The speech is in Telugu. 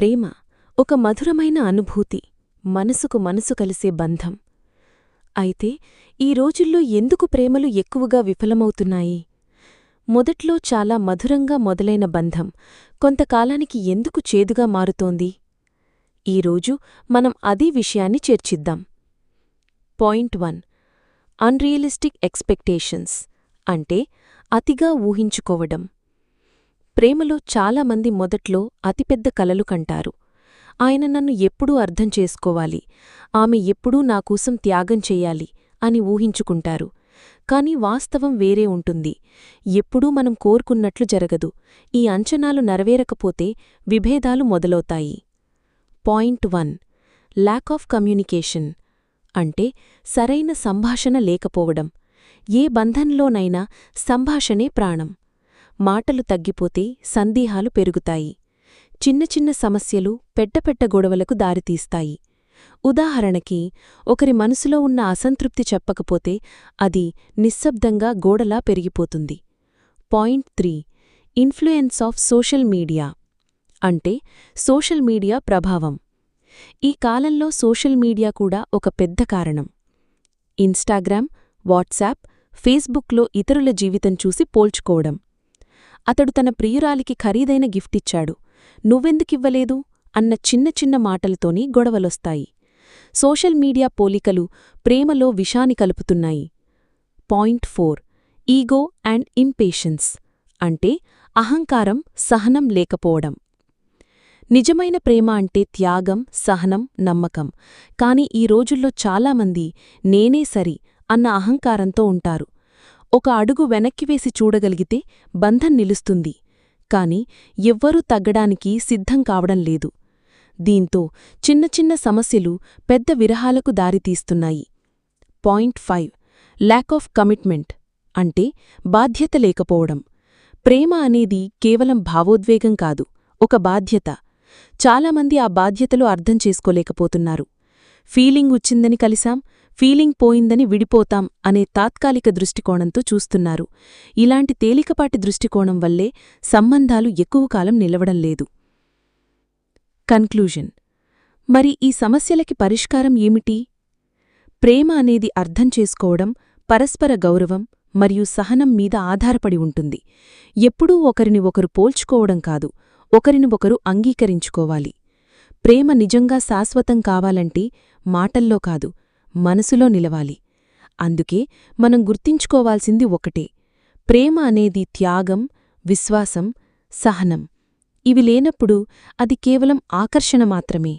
ప్రేమ ఒక మధురమైన అనుభూతి మనసుకు మనసు కలిసే బంధం. అయితే ఈ రోజుల్లో ఎందుకు ప్రేమలు ఎక్కువగా విఫలమవుతున్నాయి? మొదట్లో చాలా మధురంగా మొదలైన బంధం కొంతకాలానికి ఎందుకు చేదుగా మారుతోంది? ఈరోజు మనం అదే విషయాన్ని చేర్చిద్దాం. పాయింట్ వన్ అన్రియలిస్టిక్ ఎక్స్పెక్టేషన్స్ అంటే అతిగా ఊహించుకోవడం. ప్రేమలో చాలామంది మొదట్లో అతిపెద్ద కలలు కంటారు. ఆయన నన్ను ఎప్పుడూ అర్థం చేసుకోవాలి. ఆమె ఎప్పుడూ నాకోసం త్యాగం చెయ్యాలి అని ఊహించుకుంటారు. కాని వాస్తవం వేరే ఉంటుంది. ఎప్పుడూ మనం కోరుకున్నట్లు జరగదు. ఈ అంచనాలు నెరవేరకపోతే విభేదాలు మొదలవుతాయి. Point one. Lack of communication అంటే సరైన సంభాషణ లేకపోవడం. ఏ బంధంలోనైనా సంభాషణే ప్రాణం. మాటలు తగ్గిపోతే సందేహాలు పెరుగుతాయి. చిన్న చిన్న సమస్యలు పెద్దపెట్ట గొడవలకు దారితీస్తాయి. ఉదాహరణకి ఒకరి మనసులో ఉన్న అసంతృప్తి చెప్పకపోతే అది నిశ్శబ్దంగా గోడలా పెరిగిపోతుంది. Point three influence of social media. అంటే సోషల్ మీడియా ప్రభావం. ఈ కాలంలో సోషల్ మీడియా కూడా ఒక పెద్ద కారణం. ఇన్స్టాగ్రామ్ వాట్సాప్ ఫేస్బుక్లో ఇతరుల జీవితం చూసి పోల్చుకోవడం. అతడు తన ప్రియురాలికి ఖరీదైన గిఫ్టిచ్చాడు నువ్వెందుకివ్వలేదు? అన్న చిన్న చిన్న మాటలతోని గొడవలొస్తాయి. సోషల్ మీడియా పోలికలు ప్రేమలో విషాని కలుపుతున్నాయి. Point four. Ego and impatience. అంటే అహంకారం సహనం లేకపోవడం. నిజమైన ప్రేమ అంటే త్యాగం సహనం నమ్మకం. కాని ఈ రోజుల్లో చాలామంది నేనే సరి అన్న అహంకారంతో ఉంటారు. ఒక అడుగు వెనక్కివేసి చూడగలిగితే బంధం నిలుస్తుంది. కాని ఎవ్వరూ తగ్గడానికి సిద్ధం కావడం లేదు. దీంతో చిన్న చిన్న సమస్యలు పెద్ద విరహాలకు దారితీస్తున్నాయి. Point five. Lack of commitment. అంటే బాధ్యత లేకపోవడం. ప్రేమ అనేది కేవలం భావోద్వేగం కాదు ఒక బాధ్యత. చాలామంది ఆ బాధ్యతలు అర్థం చేసుకోలేకపోతున్నారు. ఫీలింగ్ వచ్చిందని కలిసాం ఫీలింగ్ పోయిందని విడిపోతాం అనే తాత్కాలిక దృష్టికోణంతో చూస్తున్నారు. ఇలాంటి తేలికపాటి దృష్టికోణం వల్లే సంబంధాలు ఎక్కువ కాలం నిలవడం లేదు. కన్క్లూజన్. మరి ఈ సమస్యలకి పరిష్కారం ఏమిటి? ప్రేమ అనేది అర్థం చేసుకోవడం పరస్పర గౌరవం మరియు సహనం మీద ఆధారపడి ఉంటుంది. ఎప్పుడూ ఒకరిని ఒకరు పోల్చుకోవడం కాదు ఒకరిని ఒకరు అంగీకరించుకోవాలి. ప్రేమ నిజంగా శాశ్వతం కావాలంటే మాటల్లో కాదు మనసులో నిలవాలి. అందుకే మనం గుర్తించుకోవాల్సింది ఒకటే. ప్రేమ అనేది త్యాగం విశ్వాసం సహనం. ఇవి లేనప్పుడు అది కేవలం ఆకర్షణ మాత్రమే.